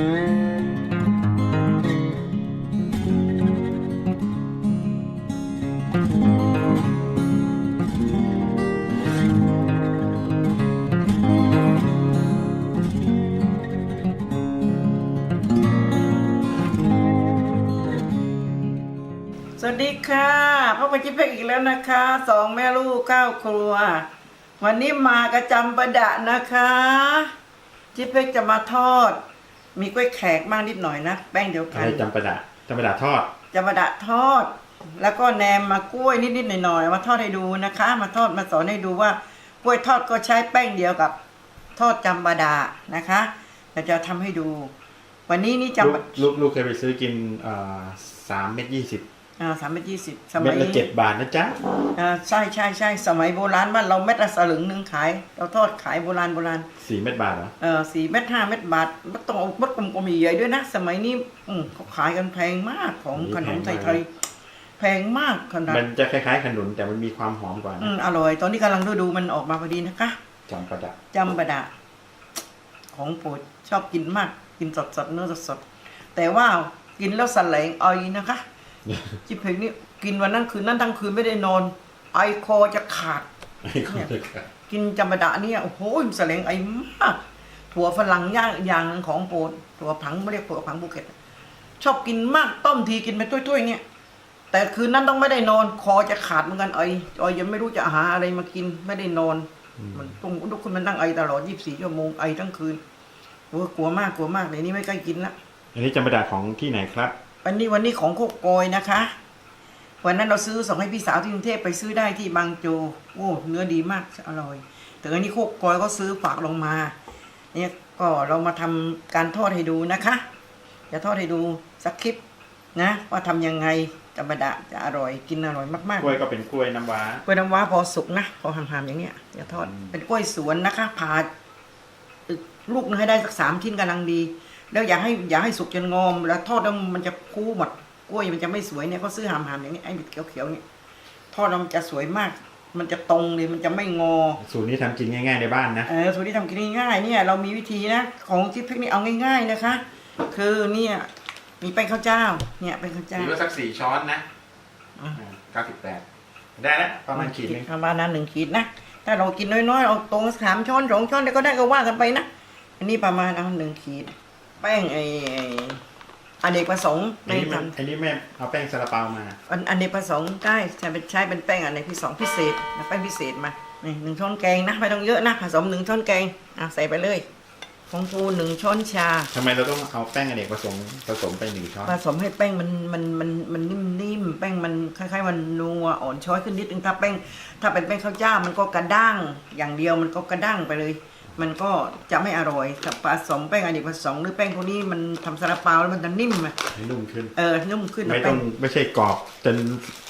สวัสดีค่ะพ่อมาจิ๊บเพ็กอีกแล้วนะคะสองแม่ลูกข้าวครัว วันนี้มากระจำประดะนะคะ จิ๊บเพ็กจะมาทอด มีกล้วยแขกมากนิดหน่อยนะแป้งเดียวอะกัไรนจำปาดะจำปาดะทอดจะประดะทอด แล้วก็แหนมมากล้วยนิดๆหน่อยๆมาทอดให้ดูนะคะ มาทอดมาสอนให้ดูว่ากล้วยทอดก็ใช้แป้งเดียวกับทอดจำปาดะนะคะเราจะทำให้ดู วันนี้นี่ลูกจำลูกลูกเคยไปซื้อกินอ่าสามเม็ดยี่สิบ อ่าสามเม็ดยี่สิบสเม็มัดยละเจ็ดบาทนะจ๊ะอ่าใช่ใช่ใช่สมัยโบราณบ้านเราเม็ดละสลึงหนึ่งขาย เราทอดขายโบราณโบราณสี่เม็ดบาทเหรอเออสี่เม็ดห้าเม็ดบาทมันต้องเอาเม็ดกลมๆใหญ่ๆด้วยนะ สมัยนี้อืมเขาขายกันแพงมากของขนมไทยๆแพงมากขนาดมันจะคล้ายๆขนุนแต่มันมีความหอมกว่าอืนะมอร่อย ตอนนี้กำลังฤดูมันออกมาพอดีนะคะจำปาดะจำบะดาของโปรดชอบกินมาก กินสดๆเนื้อสดๆแต่ว่ากินแล้วสแสลงไอนะคะ จิบเพลงนี่กินวันนั้นคืนนั้นทั้งคืนไม่ได้นอน ไอคอจะขาด ไอ้คนเด็กอะกินจำปาดะเนี่ยโอ้โหแสลงไอมากถั่วฝรั่งย่างอย่างหนึ่งของโปรดถั่วผังไม่เรียกถั่วผังภูเก็ตชอบกินมากต้มทีกินไปถ้วยๆเนี่ยแต่คืนนั้นต้องไม่ได้นอน คอจะขาดเหมือนกันไอไอยังไม่รู้จะหาอะไรมากินไม่ได้นอน มันต้องลุกขึ้นมานั่งไอตลอด 24 ชั่วโมงไอทั้งคืนโอ้ยกลัวมากกลัวมากเดี๋ยวนี้ไม่ใกล้กินละ อันนี้จำปาดะของที่ไหนครับ วันนี้วันนี้ของโคกโกยนะคะ วันนั้นเราซื้อส่งให้พี่สาวที่กรุงเทพไปซื้อได้ที่บางโจโอ้เนื้อดีมากอร่อยแต่อันนี้โคกโกยก็ซื้อฝากลงมาเนี่ยก็เรามาทำการทอดให้ดูนะคะจะทอดให้ดูสักคลิปนะว่าทำยังไงจะบดะจะอร่อยกินอร่อยมากกล้วยก็เป็นกล้วยน้ำว้ากล้วยน้ำว้าพอสุกนะพอหามๆอย่างเนี้ยอย่าทอดอืมเป็นกล้วยสวนนะคะผ่าลูกนึงให้ได้สักสามชิ้นกำลังดี แล้วอย่าให้อย่าให้สุกจนงอมแล้วทอดแล้วมันจะคูหมดกล้วยมันจะไม่สวยเนี่ยก็ซื้อหามๆอย่างนี้ไอ้เขียวๆเนี่ยทอดแล้วมันจะสวยมาก มันจะตรงเลยมันจะไม่งอ สูตรนี้ทำกินง่ายๆในบ้านนะเออสูตรที่ทำกินง่ายๆเนี่ย เรามีวิธีนะของจิ๊บพริกนี่เอาง่าย ๆนะคะ คือเนี่ยมีแป้งข้าวเจ้า เนี่ยแป้งข้าวเจ้า ถือว่าสักสี่ช้อนนะอะเก้าสิบแปดได้แล้วประมาณขีดหนึงประมาณนั้นหนึ่งขีดนะถ้าเรากินน้อยๆเอาตรงสามช้อนสองช้อนเดี๋ยวก็ได้ก็ว่ากันไปนะอันนี้ประมาณเอาหนึ่งขีด แป้งไอ้ไอ้อเนกประสงค์อันไม่นี้มันทำอันนี้แม่เอาแป้งซาลาเปามา อันอเนกประสงค์ได้ใช้เป็นใช้เป็นแป้งอเนกประสงค์พิเศษนะแป้งพิเศษมานี่หนึ่งช้อนแกงนะไม่ต้องเยอะนะผสมหนึ่งช้อนแกงอะใส่ไปเลยของฟูหนึ่งช้อนชา ทำไมเราต้องเอาแป้งอเนกผสมผสมไปหนึ่งช้อนผสมให้แป้งมันมันมันมันนิ่มๆแป้งมันคล้ายๆมันนัวอ่อนช้อยขึ้นนิดนึงถ้าแป้งถ้าเป็นแป้งข้าวเจ้ามันก็กระด้าง อย่างเดียวมันก็กระด้างไปเลย มันก็จะไม่อร่อยถ้าผสมแป้งอเนกประสงค์หรือแป้งพวกนี้มันทำซาลาเปาแล้วมันจะนิ่มอะให้นุ่มขึ้น เออนุ่มขึ้นไม่นะต้แป้องงไม่ใช่กรอบจน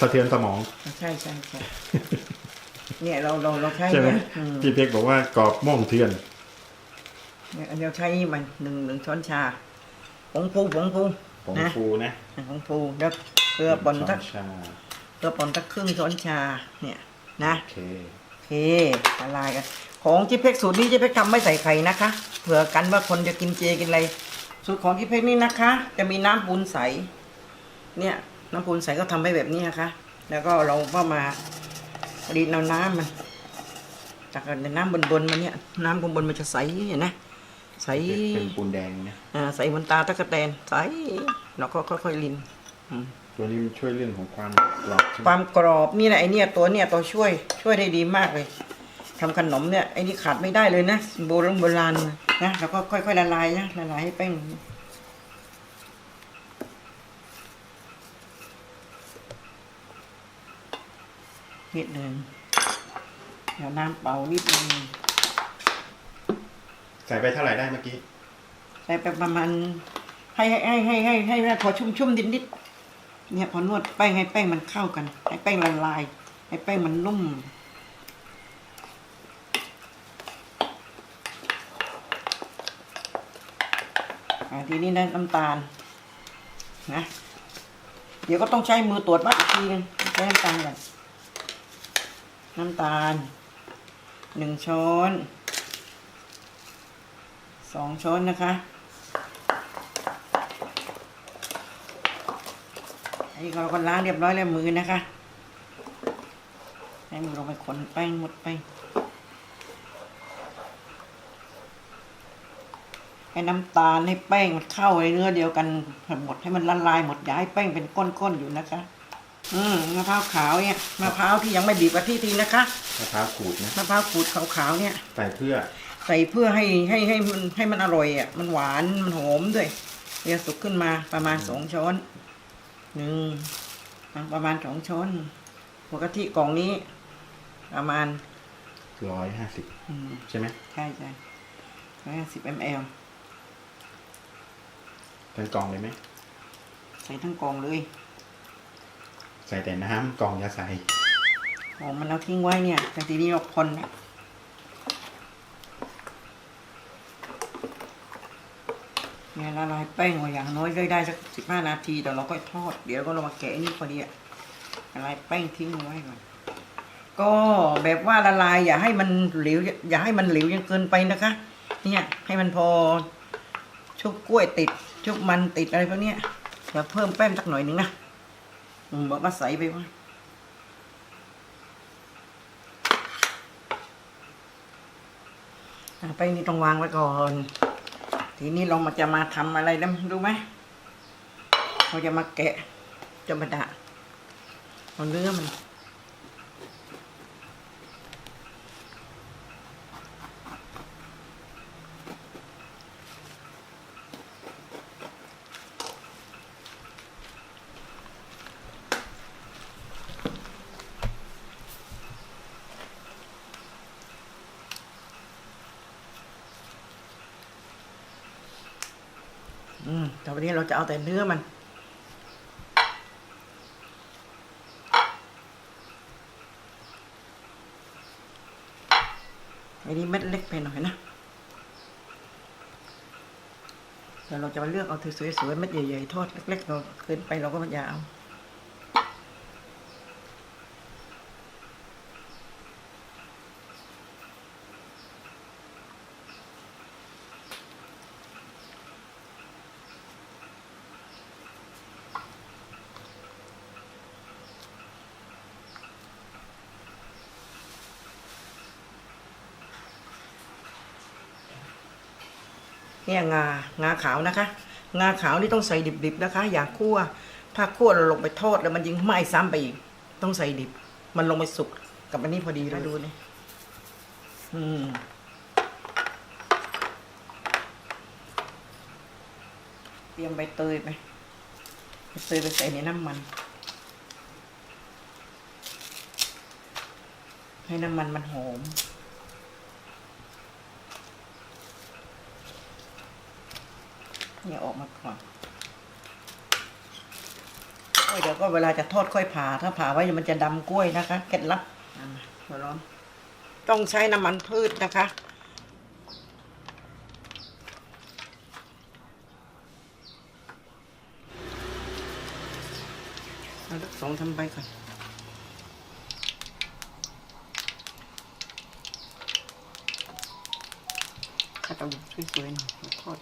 สะเทือนสมอง ใช่ใช่ใช่เนี่ยเราเราเราใช้ใช่ไหมเนี่ยอืมพี่เพกบอกว่ากรอบม่วงเทือนเนี่ยอันเราใช้มันหนึ่งหนึ่งช้อนชาผงฟูผงฟูผงนะฟูนะผงฟูแล้วเกลือป่นช้สักชาเกลือป่นสักครึ่งช้อนชาเนี่ยนะ โอเค โอเคละลายกัน ของจิเพกสูตรนี้จิเพกทำไม่ใส่ไข่นะคะ เผื่อกันว่าคนจะกินเจกินอะไร สูตรของจิเพกนี่นะคะ จะมีน้ำปูนใส เนี่ยน้ำปูนใสก็ทำให้แบบนี้นะคะ แล้วก็เราก็มาดีดเอาน้ำมันจากน้ำบนบนๆมันเนี่ย น้ำบนบนๆมันจะใสเห็นไหมใสเป็นปูนแดงนะอ่าใสเหมือนตาตะกะแตนใสเราก็ค่อยๆลินอืมตัวนี้มันช่วยเรื่องของความกรอบใช่ไหคมวามกรอบนี่แหละไอเนี่ยตัวเนี่ยตัวช่วยช่วยได้ดีมากเลย ทำขนมเนี่ยไอ้นี่ขาดไม่ได้เลยนะโบราณโบราณนะแล้วก็ค่อยๆละลายนะละลายให้แป้งนิดหนึ่งเดี๋ยวน้ำเปล่านิดหนึงใส่ไปเท่าไหร่ได้เมื่อกี้ใส่ไปประมาณให้ให้ให้ให้ให้ให้ให้พอชุ่มๆนิดๆเนี่ยพอนวดแป้งให้แป้งมันเข้ากัน ให้แป้งละลาย ให้แป้งมันนุ่ม อ่าทีนี้นะน้ำตาลนะเดี๋ยวก็ต้องใช้มือตรวจวัดอีกทีนึงใช้น้ำตาลก่อนน้ำตาลหนึ่งช้อนสองช้อนนะคะอันนี้เราก็ล้างเรียบร้อยแล้วมือนะคะ ให้มือลงไปขนแป้งหมดไป ให้น้ำตาลให้แป้งมันเข้าในเนื้อเดียวกันหมดให้มันละลายหมดอย่าให้แป้งเป็นก้อนๆอยู่นะคะ อืมมะพร้าวขาวเนี่ยมะพร้าวที่ยังไม่บีบกะทิทีนะคะมะพร้าวขูดนะมะพร้าวขูดขาวๆเนี่ยใส่เพื่อ ใส่เพื่อให้ให้ให้มันให้มันอร่อยอะ มันหวานมันหอมด้วยเรียสุกขึ้นมาประมาณสองช้อนหนึ่งอะประมาณสองช้อนหัวกะทิกล่องนี้ ประมาณร้อยห้าสิบอืมใช่ไหมใช่ใช่ร้อยห้าสิบมล เป็นกล่องเลยไหมใส่ทั้งกล่องเลย ใส่แต่น้ำกล่องอยาใส่หอมมันเอาทิ้งไว้เนี่ยแต่ทีนี้เราคนนะเนี่ยละลายแป้งไว้อย่างน้อยได้ได้สักสิบห้านาทีแต่เราก็ทอด เดี๋ยวก็เรามาแกะนี่พอดีอะละลายแป้งทิ้งไว้ก่อนก็แบบว่าละลายอย่าให้มันเหลวอย่าให้มันเหลวจนเกินไปนะคะ เนี่ยให้มันพอ ชุบกล้วยติด ชุบมันติดอะไรพวกนี้ยเดี๋ยวเพิ่มแป้งสักหน่อยหนึ่งนะอืมบอกว่าใส่ไปว่าอะแป้งนี่ต้องวางไว้ก่อน ทีนี้เรามาจะมาทำอะไรนะรู้ไหมเราจะมาแกะจะมาดะเอาเนื้อมัน อืม แต่วันนี้เราจะเอาแต่เนื้อมันอันนี้เม็ดเล็กไปหน่อยนะเดี๋ยวเราจะมาเลือกเอาถือสวยๆเม็ดใหญ่ๆทอดเล็กๆเราเกินไปเราก็ไม่อยากเอา นี่ยงางาขาวนะคะ งาขาวนี่ต้องใส่ดิบๆนะคะ อย่าคั่ว ถ้าคั่วเราลงไปทอดแล้วมันยิงไหม้ซ้ำไปอีก ต้องใส่ดิบ มันลงไปสุกกับอันนี้พอดีเลยดูนี่อืมเตรียมใบเตยไปใบเตยไปใส่ในน้ำมัน ให้น้ำมันมันหอม เนี่ยออกมาก่อนกล้วยเดี๋ยวก็เวลาจะทอดค่อยผ่าถ้าผ่าไว้มันจะดำกล้วยนะคะเคล็ดลับหัวร้อนต้องใช้น้ำมันพืชนะคะเอาลูกสองทำไปก่อนถ้าต้องสวยๆหน่อยทอด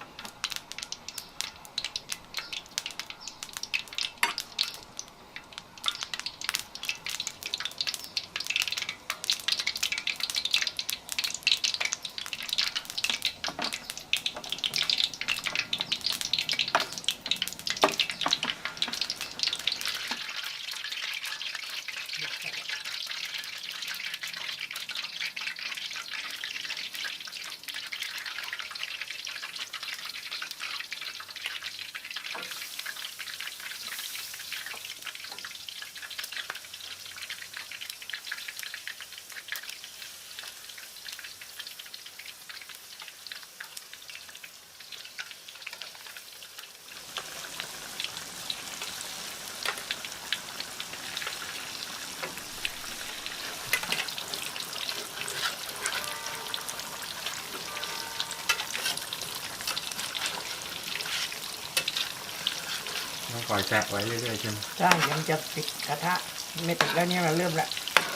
ต้องคอยแซะไว้เรื่อยๆใช่ไหมใช่ยังจะติดกระทะไม่ติดแล้วเนี่ยเราเริ่มละ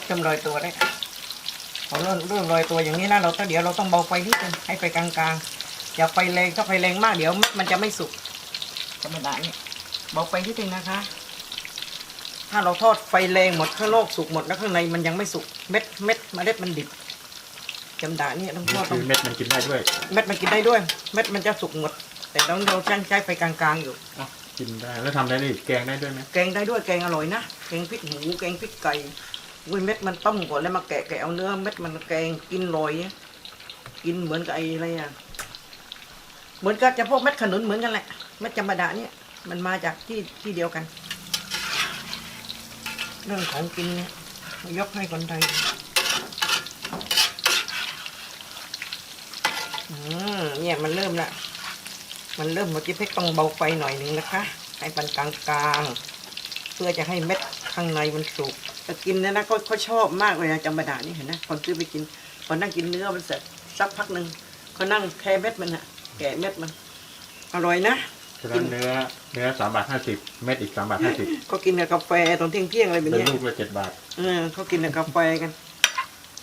เริ่มลอยตัวแล้วพอเริ่มเริ่มลอยตัวอย่างนี้นะเราต้องเดี๋ยวเราต้องเบาไฟนิดนึงให้ไฟกลางๆอย่าไฟแรงถ้าไฟแรงมากเดี๋ยวมันจะไม่สุกธรรมดาเนี่ยเบาไฟนิดนึงนะคะ ถ้าเราทอดไฟแรงหมดข้างนอกสุกหมดแล้วข้างในมันยังไม่สุกเม็ดเม็ดเมล็ดมันดิบจำดาเนี่ยต้องทนี่อดต้คือองเม็ดมันกินได้ด้วย เม็ดมันกินได้ด้วย เม็ดมันจะสุกหมด แต่ต้องเราใช้ใช้ไฟกลางๆอยู่อ๋อ กินได้แล้วทำได้ดิแกงได้ด้วยไหมแกงได้ด้วยแกงอร่อยนะแกงพริกหมูแกงพริกไก่อุ้ยเม็ดมันต้มก่อนแล้วมาแกะแกะเอาเนื้อเม็ดมันแกงกินลอยอะกินเหมือนกับไอ้อะไรอะเหมือนกับจะพวกเม็ดขนุนเหมือนกันแหละเม็ดจำปาดะเนี่ยมันมาจากที่ที่เดียวกัน เรื่องของกินเนี่ยยกให้คนไทยอืมเนี่ยมันเริ่มละ มันเริ่มหมดที่เพชรต้องเบาไฟหน่อยหนึ่งนะคะ ให้ปานกลางๆ เพื่อจะให้เม็ดข้างในมันสุกแต่กินเนยนะเขาเขาชอบมากเลยนะจำปาดานี่เห็นนะคนซื้อไปกินพอนั่งกินเนื้อมันเสร็จสักพักหนึ่งเขานั่งแค่เม็ดมันอะแกะเม็ดมัน อร่อยนะฉะนั้นเนื้อเนื้อสามบาทห้าสิบเม็ดอีกสามบาทห้าสิบก็กินกับกาแฟตอนเที่ยงเที่ยงๆอะไรแบบเป็นเนี้ยลูกละเจ็ดบาทเออเขากินกับกาแฟกัน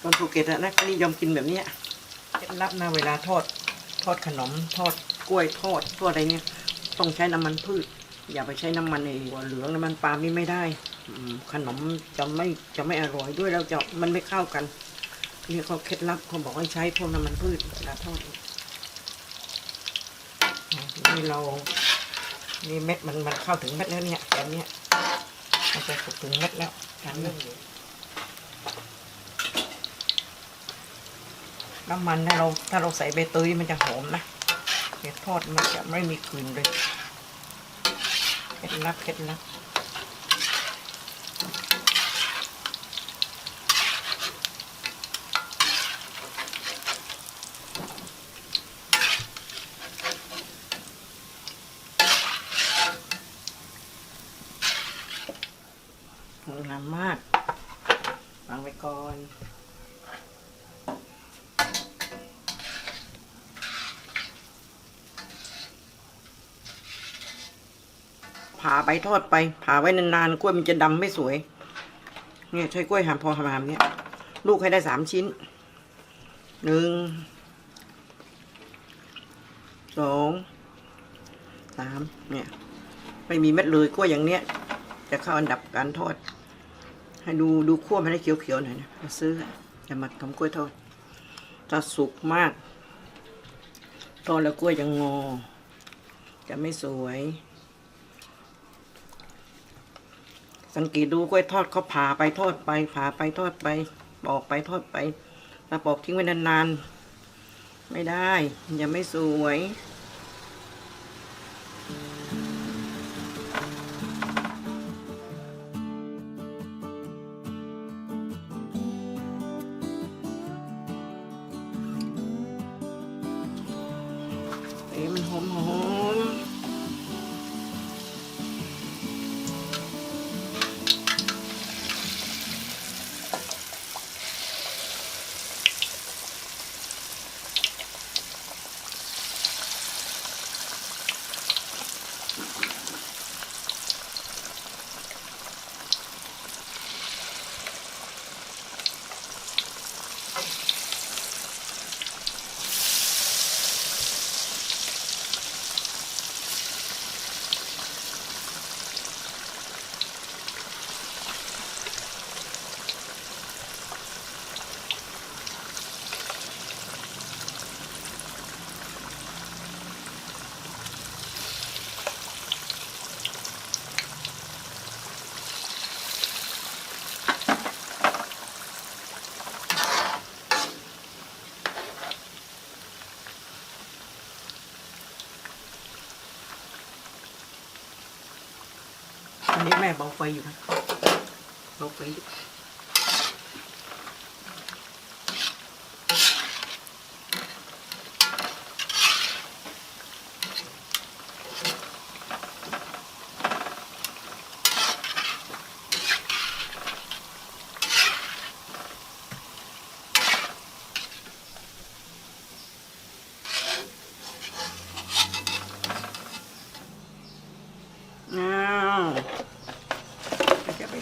คนภูเก็ตอะนะเขานิยมกินแบบเนี้ยเคล็ดลับนะเวลาทอดทอดขนมทอด กล้วยทอดทอดอะไรเนี่ย ต้องใช้น้ำมันพืช อย่าไปใช้น้ำมันไอ้หัวเหลืองน้ำมันปาล์มนี่ไม่ได้อขนมจะไม่จะไม่อร่อยด้วยแล้วจะมันไม่เข้ากันนี่เขาเคล็ดลับเขาบอกให้ใช้พวกน้ำมันพืชเวลาทอดนี่เรานี่เม็ดมันมันเข้าถึงเม็ดแล้วเนี่ยแบบเนี้ยมันจะสุกถึงเม็ดแล้วการเรื่องอยู่น้ำมันถ้าเราถ้าเราใส่ใบเตยมันจะหอมนะ เดี๋ยวทอดมันจะไม่มีกลิ่นเลย เคล็ดลับเคล็ดลับสวยงามมากวางไว้ก่อน ผ่าไปทอดไป ผ่าไว้นานๆกล้วยมันจะดำไม่สวย เนี่ยใช้กล้วยหามพอหามๆเนี่ย ลูกให้ได้สามชิ้นหนึ่งสองสามเนี่ย ไม่มีเม็ดเลยกล้วยอย่างเนี้ย จะเข้าอันดับการทอด ให้ดูดูขั้วมันให้เขียวๆหน่อยนะมาซื้อจะมาทำกล้วยทอดถ้าสุกมาก ทอดแล้วกล้วยจะงอจะไม่สวย สังเกตดูกล้วยทอดเขาผ่าไปทอดไปผ่าไปทอดไปปอกไปทอดไปถ้าปอกทิ้งไว้นานๆไม่ได้ยังไม่สวย อันนี้แม่เบาไฟอยู่นะเบาไฟอยู่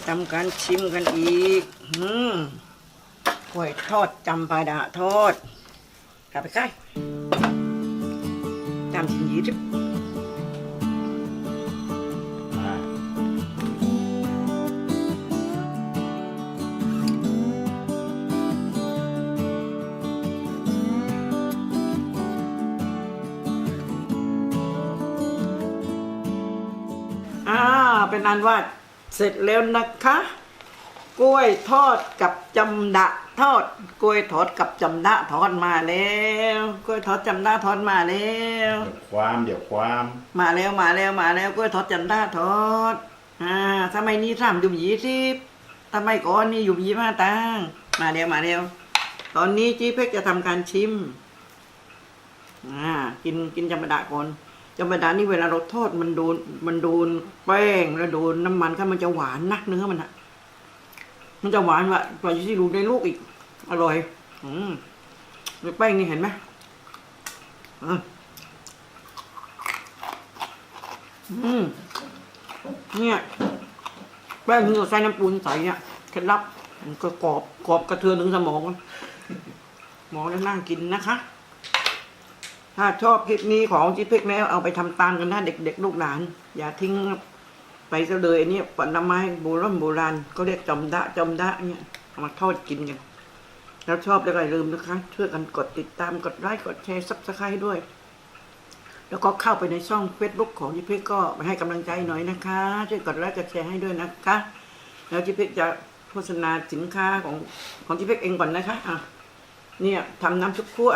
ทำการชิมกันอีกหืมกล้วยทอดจำปาดาทอด กลับไปใกล้ตามสินยีริบอ่าเป็นอันว่า เสร็จแล้วนะคะ กล้วยทอดกับจำดะทอด กล้วยทอดกับจำดะทอดมาแล้ว กล้วยทอดจำดะทอดมาแล้ว เดี๋ยวความเดี๋ยวความ มาแล้วมาแล้วมาแล้วกล้วยทอดจำดะทอด อ่าสมัยนี้สามยุบยี่สิบสมัยก่อนนี่ยุบยี่ห้าตังค์มาแล้วมาแล้วตอนนี้จีเพ็กจะทำการชิม อ่า กินกินจำดะก่อน จำดะนี่เวลาเราทอดมันโดนมันโดนแป้งแล้วโดนน้ำมันข้ามันจะหวานนักเนื้อมันอะมันจะหวานว่ะกว่าที่ลูกในลูกอีก อร่อย อืมแล้วแป้งนี่เห็นไหมอืมเนี่ยแป้งที่เราใส่น้ำปูนใส่เนี่ยเคล็ดลับมันก็กรอบกรอบกระเทือนถึงสมองมองแล้วนั่งกินนะคะ ถ้าชอบคลิปนี้ของจิ๊เพ็กแมวเอาไปทำตามกันนะเด็กๆลูกหลาน อย่าทิ้งไปซะเลยอันนี้ผลไม้โบราณโบราณก็เรียกจอมดะจอมดะเนี่ยเอามาทอดกินกันแล้วชอบแล้วก็อย่าลืมนะคะช่วยกันกดติดตามกดไลค์กดแชร์ซับสไครต์ด้วย แล้วก็เข้าไปในช่องเฟซบุ๊กของจิเพ็กก็ไปให้กำลังใจหน่อยนะคะช่วยกดไลค์กดแชร์ให้ด้วยนะคะ แล้วจิเพ็กจะโฆษณาสินค้าของของจิเพ็กเองก่อนนะคะอะเนี่ยทำน้ำชุบคั่ว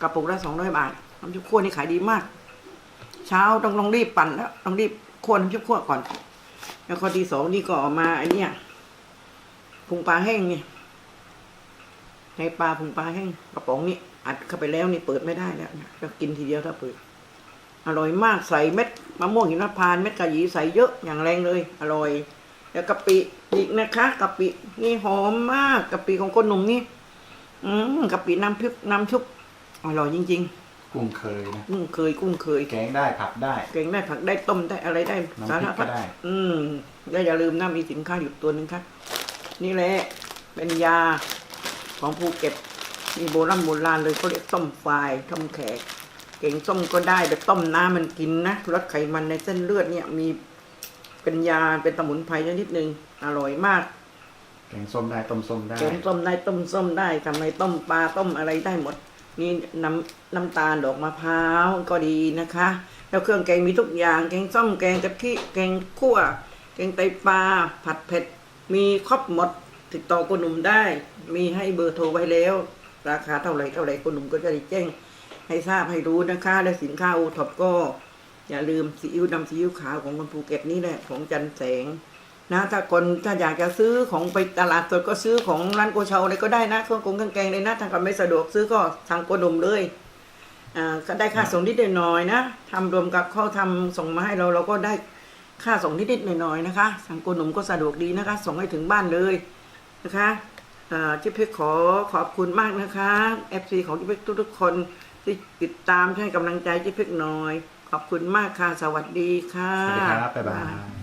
กระปุกละสองร้อยบาทน้ำชุบคั่วนี่ขายดีมาก เช้าต้องต้องรีบปั่นแล้วต้องรีบคั่วน้ำชุบคั่วก่อน แล้วข้อที่สองนี่ก็ออกมาไอเนี่ยพุงปลาแห้งเนี่ยในปลาพุงปลาแห้งกระป๋องนี่อัดเข้าไปแล้วนี่เปิดไม่ได้แล้วนะจะกินทีเดียวถ้าเปิด อร่อยมากใส่เม็ดมะม่วงหิมพานต์เม็ดกะหยี่ใส่เยอะอย่างแรงเลย อร่อย แล้วกะปิอีกนะคะกะปินี่หอมมากกะปิของคนหนุ่มนี่ อืมกะปิน้ำพริกน้ำชุบ อร่อยจริง กุ้งเคยนะๆ กุ้งเคยกุ้งเคยแกงได้ผัดได้ เก่งได้ผักได้ต้มได้อะไรได้น้ำพริกสารพัก็ดได้ อืมแล้วอย่าลืมนะมีสินค้าอยู่ตัวหนึ่งครับ นี่แหละเป็นยาของภูเก็ตมีโบราณโบราณเลยเขาเรียกต้มฝายต้มแขก เก่งส้มก็ได้แต่ต้มน้ำมันกินนะลดไขมันในเส้นเลือดเนี่ย มีเป็นยาเป็นสมุนไพรชนิดหนึ่งอร่อยมาก แกงส้มได้ต้มส้มได้ แกงส้มได้ต้มส้มได้ทำในต้มปลาต้มอะไรได้หมด นี่น้ำน้ำตาลดอกมะพร้าวก็ดีนะคะ แล้วเครื่องแกงมีทุกอย่าง แกงส้มแกงกะทิแกงขั่ว แกงไตปลาผัดเผ็ด มีครบหมด ติดต่อคนหนุ่มได้ มีให้เบอร์โทรไว้แล้ว ราคาเท่าไหร่เท่าไหร่คนหนุ่มก็จะได้แจ้งให้ทราบให้รู้นะคะ และสินค้าโอท็อปก็ อย่าลืมซีอิ๊วดำซีอิ๊วขาวของคนภูเก็ตนี่แหละของจันแสง นะถ้าคนถ้าอยากจะซื้อของไปตลาดสดก็ซื้อของร้านโกเชาอะไรก็ได้นะเครื่องกงเครื่องแกงเลยนะถ้าใครไม่สะดวกซื้อก็ทางโกดมเลยอ่าก็ได้ค่าส่งนิดหน่อยนะทำรวมกับเขาทำส่งมาให้เราเราก็ได้ค่าส่งนิดๆหน่อยๆนะคะทางโกดมก็สะดวกดีนะคะ ส่งให้ถึงบ้านเลยนะคะอ่าจิพเพ็กขอขอบคุณมากนะคะ FC ของจิพเพ็กทุกๆคนที่ติดตามให้กำลังใจจิพเพ็กหน่อย ขอบคุณมากค่ะ สวัสดีค่ะ สวัสดีครับ บ๊ายบาย